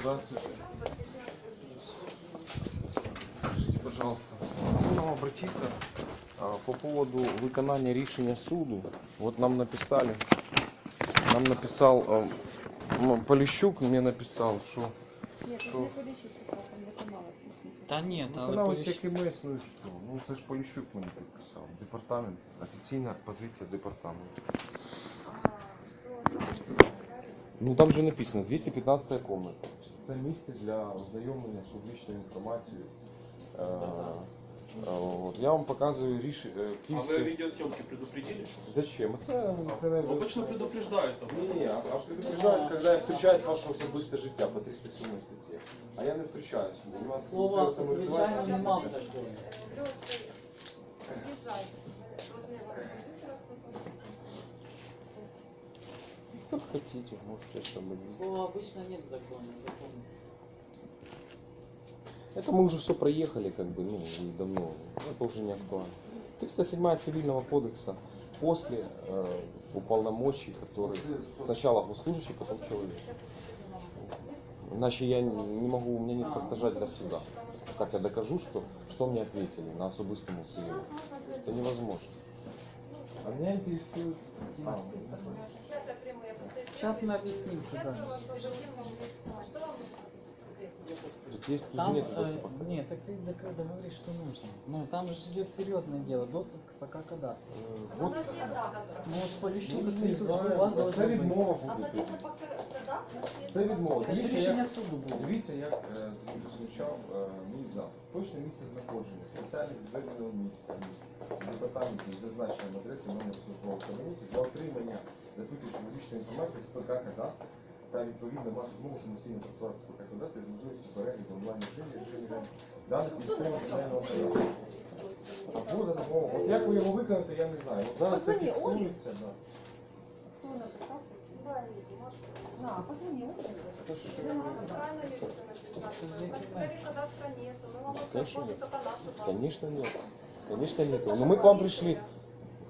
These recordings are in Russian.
Здравствуйте. Скажите, пожалуйста, могу нам обратиться а, по поводу виконання рішення суду. Вот нам написали, нам написал а, ну, Полищук мне написал, что Нет, Що? это не Поліщук писав, там виконавець. в смысле. Та ні, та але виконавець Поліщук- як і ми, ну і що? Ну це ж Полищук мені підписав. Департамент, офіційна позиція департаменту. Ну там же написано 215 комната. Це місце для ознайомлення з публічною інформацією. Е, е, от. Я вам показую рішення А вы о Київське. видеосъемке предупредили? Зачем? Це, це не Обычно предупреждают. там. Ні, ні, а а предупреждають, коли я втручаюсь в ваше особисте життя по 307 статті. А я не втручаюсь. У вас Слова, місцеве самоврядування звичайно, нема в здійснюється. законі. Леша, під'їжджай. Как хотите, можете это быть. Слова обычно нет в законе. Закон. Это мы уже все проехали, как бы, ну, давно. Это уже не актуально. 307 цивильного кодекса после э, уполномочий, который сначала госслужащий, потом человек. Иначе я не могу, у меня нет фактажа для суда. Как я докажу, что, что мне ответили на особистому приеме? Это невозможно. А меня интересует... Сейчас мы объяснимся, да. я вас тяжело А что вам тут есть Там, нет э, нет, так ты док- договоришь, что нужно. Ну, там же идет серьезное дело, доступ к пока кадастру. Э, У Вот нас нет кадастра. Ну, вот Полищук Ну, ответил, не что знаю, у вас це должно быть. відмова А буде. написано по кадастру. Це відмова. Это же Дивіться, решение як- суду будет. Дивіться, як е, зву- звучав е, мій запит. Точне місце знаходження, спеціально відведеного місця в департаменті з зазначенням адреси номер службового кабінету для отримання запитів публічної інформації з ПК кадастр та відповідно мати змогу самостійно працювати з ПК кадастр з можливістю перегляду онлайн режимі режимі даних військового соціального порядку. Або за допомогою. От як ви його виконаєте, я не знаю. От зараз це Позвони, Олі. фіксується. Да. Кто написал? На, позвони. Це що? Ты нас правильно Леша написал. Представили кадастра нету. Мы вам Конечно, можем нет. только нашу базу. Конечно нет. Конечно нет. Но мы к вам пришли.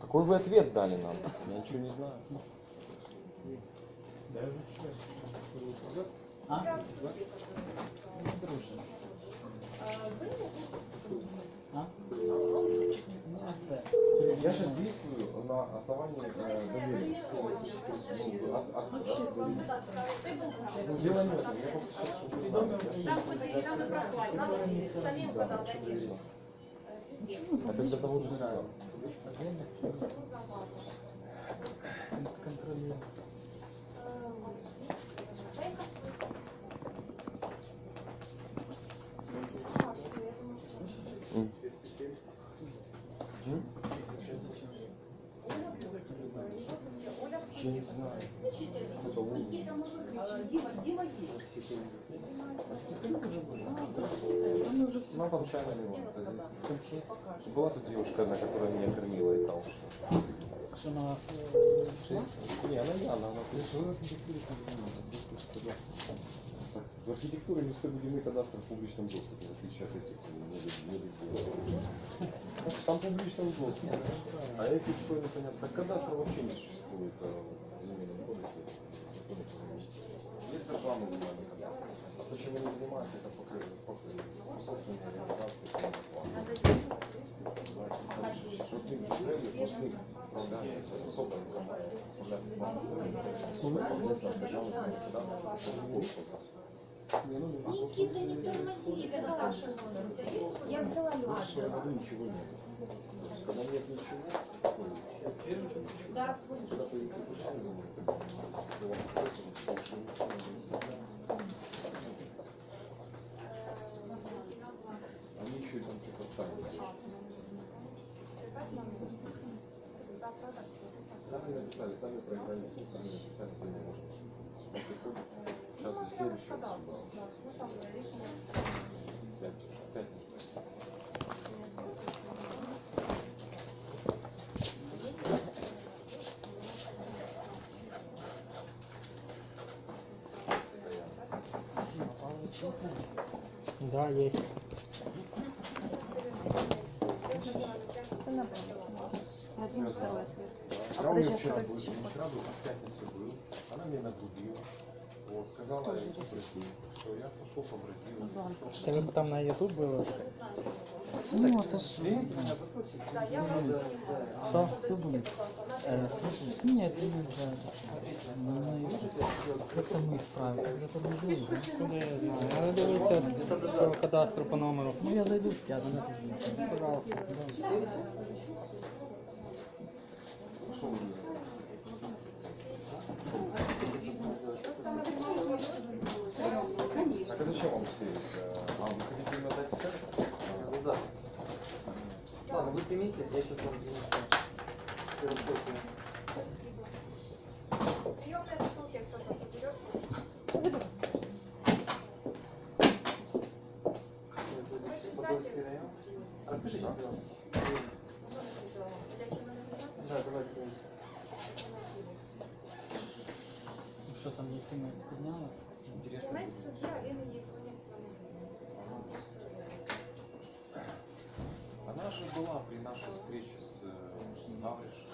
Какой вы ответ дали нам? Я ничего не знаю. А? А, А? Я сейчас действую на основании э, доверия. Ну, от- от- от- Дело нет, я просто сейчас. Почему Это для того же суда. Контролируем. think Я не знаю. Это он. Дима, Дима есть. Ну, там чайно Была тут девушка, на которая меня кормила и там что. Что на вас? Шесть. Не, она не она, она пришла в архитектуре. Так, В архитектуре местобудивный кадастр в публичном доступе, в отличие от этих не не не- Там публичном доступе. А эти что непонятно. Так кадастра вообще не существует в земельном кодексе. Есть державный земельный кадастр. А почему не занимается, это пока собственные организации самоплана. Жодних цілей, жодних справляння з особами справляти вам суми повністю державний земельний кадастр. Це не було пока. Никита, не тормози, номер. У тебя есть? Я взяла Лешу. ничего нет. Когда нет ничего, Да. Они еще и там что-то ставят. Сами написали, сами проиграли, сами написали, что не. Сейчас пять. Спасибо, получился. Да, есть. Цена была. Один, второй ответ. А Я у нее а вчера был, не вчера был, а в пятницу был. Она меня нагрубила. Вот, сказала, я. Все, я пошел побродил. Ну. Что там на YouTube было? Ну, это ж... Я. Что? Все будет. Э, слышишь? Нет, ты не самое. Ну. Как там мы исправим? Так затормозили, да? Куда я знаю? Надо по кадастру по номеру. Ну, я зайду в пятницу. Пожалуйста. Пошел уже. Так а зачем вам сеять? Э, А, вы хотите именно дать центр? Ну да. Ладно, вы примите, я сейчас вам принесу ксерокопию. Приемная штуки кто-то. Сейчас запишу. Подольский район. Расскажите, пожалуйста. Да, давайте. Ну, что там, Ефимец подняла? Интересно. Понимаете, судья Алина Она же была при нашей встрече с э, Гавриш.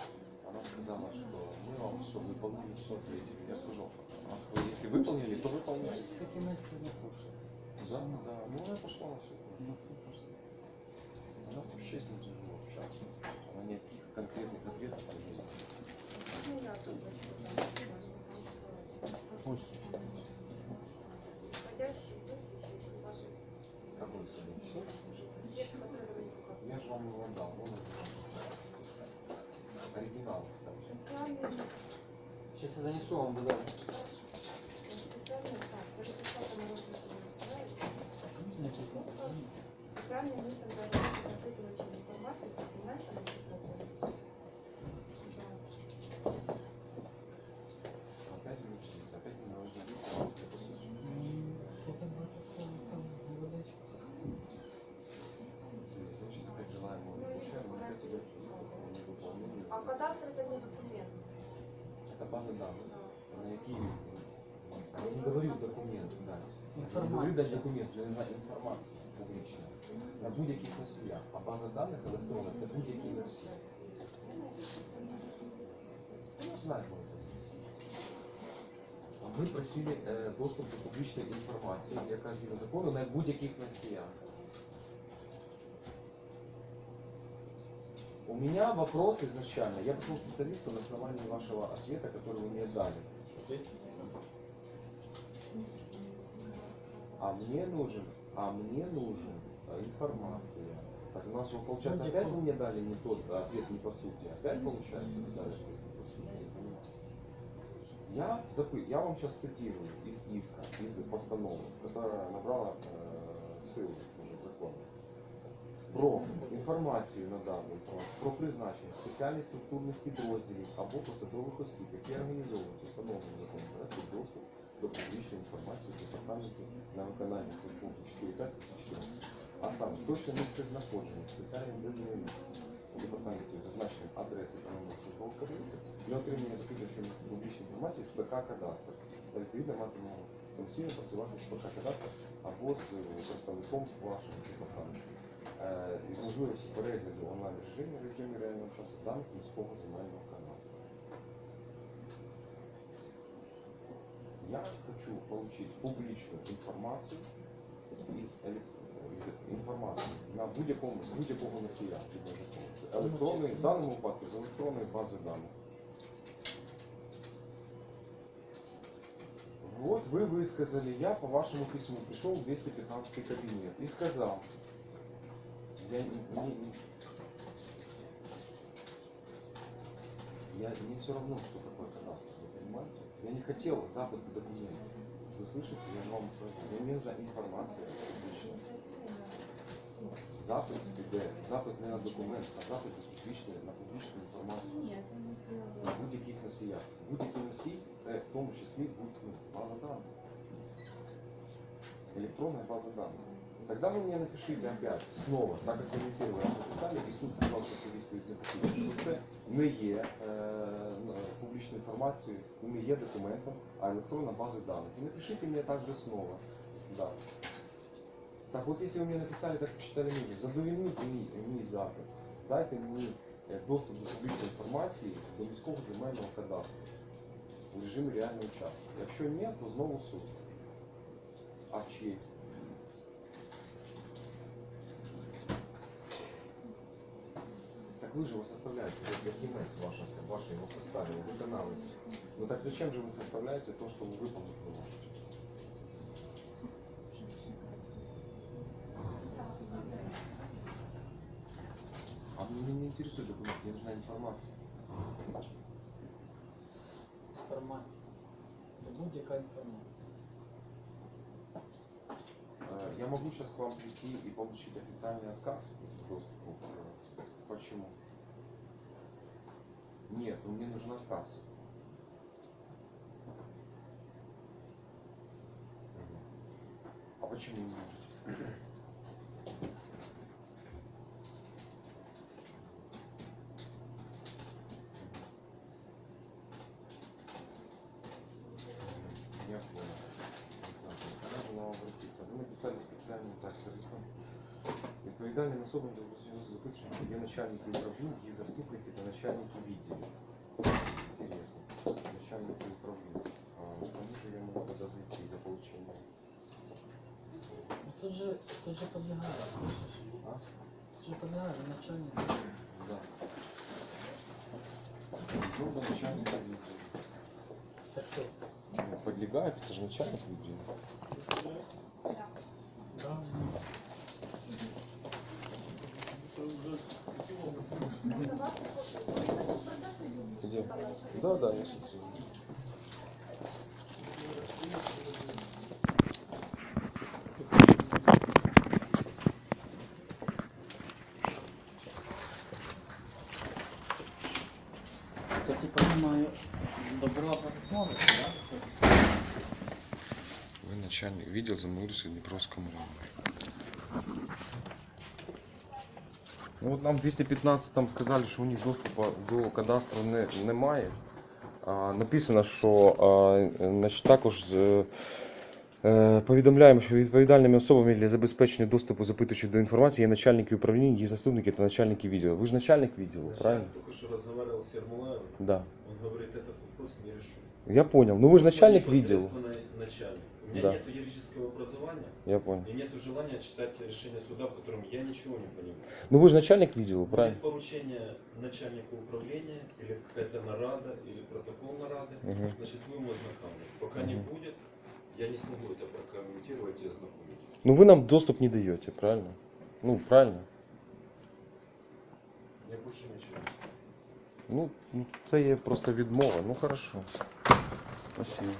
Она сказала, что мы вам все выполнили, все ответили. Я сказал, вы если выполнили, то выполнили. С Ефимец сегодня кушает. Да, да. Ну, она пошла на все. На суп пошла. Она вообще с ним тяжело общаться. Она никаких конкретных ответов не дает. Я же вам его дал. Вон он. Оригинал. кстати. Специальные, Сейчас я занесу вам туда. информации, понимаете, она База данных. На какие? Я не говорю документ, да. Я не говорю дать документ, вже на інформація публічна. На будь-яких носіях. А база даних електронна це будь-які носії. Ну, знаю, мою. Ви просили е, доступ до публічної інформації, яка згідно закону на будь-яких носіях. У меня вопрос изначально. Я пришел к специалисту на основании вашего ответа, который вы мне дали. А мне нужен, а мне нужен э, информация. Так у нас вот, получается опять вы мне дали не тот а, ответ не по сути. Опять получается вы дали ответ не по сути. Я запы- я вам сейчас цитирую из иска, из постановы, которая набрала э, ссылку Про інформацію надану про призначення спеціальних структурних підрозділів або посадових осіб, які організовують установлений законом порядку доступ до публічної інформації департаменту на виконання пункту 4.5 14. А саме точне місце знаходження спеціальним виборним місцем у департаменті зазначеним адреси та номер службового кабінету для отримання запитувачем публічної інформації з ПК кадастр та відповідно матимемо комісійно працювати з ПК кадастр або з е, представником вашого департаменту. Е, із можливості перегляду онлайн режимі в режимі реального часу даних міського земельного кадастру. Я хочу получить публичную информацию из элек- из информации на будь-якому з будь-якого носія згідно закону. Це Електронний, в даному випадку з електронної бази даних. Вот вы высказали, я по вашему письму пришел в 215 кабинет и сказал, я не, не- я мне все равно, что такое кадастр, вы понимаете? Я не хотел запад к документам. Вы слышите, я же вам говорю, мне нужна информация публичная. Запит іде, запит не на документ, а запит на публічну, на публічну інформацію. На будь-яких носіях. Будь-який носій це в тому числі будь, ну, база даних. Электронная база данных. Тогда вы мне напишите опять, снова, так как вы мне первый раз написали, і суд сказав, що це відповідь не потрібно, що це не є е, н- публічною інформацією, не є документом, а електронна база даних. І напишите мне также снова. Да. Так вот, если вы мне написали, так посчитали ниже, задовольните мій, мій запит, дайте мені як доступ до публічної інформації до міського земельного кадастру у режимі реального часу. Якщо ні, то знову суд. А чи? Так вы же его составляете, вот Якимец ваша, ваша его составили, виконавець. Ну так зачем же вы составляете то, что вы выполнить не можете? А мне не интересует документ, мне нужна информация. Інформація. Це будь-яка інформація. Э, Я могу сейчас к вам прийти и получить официальный отказ к доступу. Почему? Нет, ну мне нужен отказ. А почему не можете? Я понял. Же нам обратиться? Вы написали специальный так, телефон. Відповідальним особам до запитання є начальники управління, їх заступники та начальники відділів. Интересно. Начальники управління. А кому же я могу тогда зайти за получением? Ну, Тут же, тут же підлягає. А? Тут же підлягає начальник. Да. Ну, до начальника відділу. Це хто? Ну, Подлегает, это же начальник відділу. Да. Где? Да, да, я сейчас. Це типа немає добра відмовити, да? Вы начальник видел за в Днепровском районе. Ну от нам в 215 там сказали, що у них доступу до кадастру не, немає. А, написано, що а, значить, також е, е, повідомляємо, що відповідальними особами для забезпечення доступу запитуючих до інформації є начальники управління, її заступники та начальники відділу. Ви ж начальник відділу, правильно? Только что разговаривал с Ермолаевым, Да. он говорит, этот вопрос не решен. Я понял. Ну ви ж начальник Он відділу. непосредственно начальник. У меня Да. нет юридического образования Я понял. и нет желания читать решение суда, в котором я ничего не понимаю. Ну ви ж начальник відділу, правильно? Будет поручение начальника управления или какая-то нарада, или протокол нарады, Мгм. значит, вы ему ознакомьтесь. Пока не Мгм. будет, я не смогу это прокомментировать и ознакомить. Ну ви нам доступ не даєте, правильно? Ну, правильно. Я больше ничего не скажу. Ну, ну, це є просто відмова. Ну хорошо. Спасибо.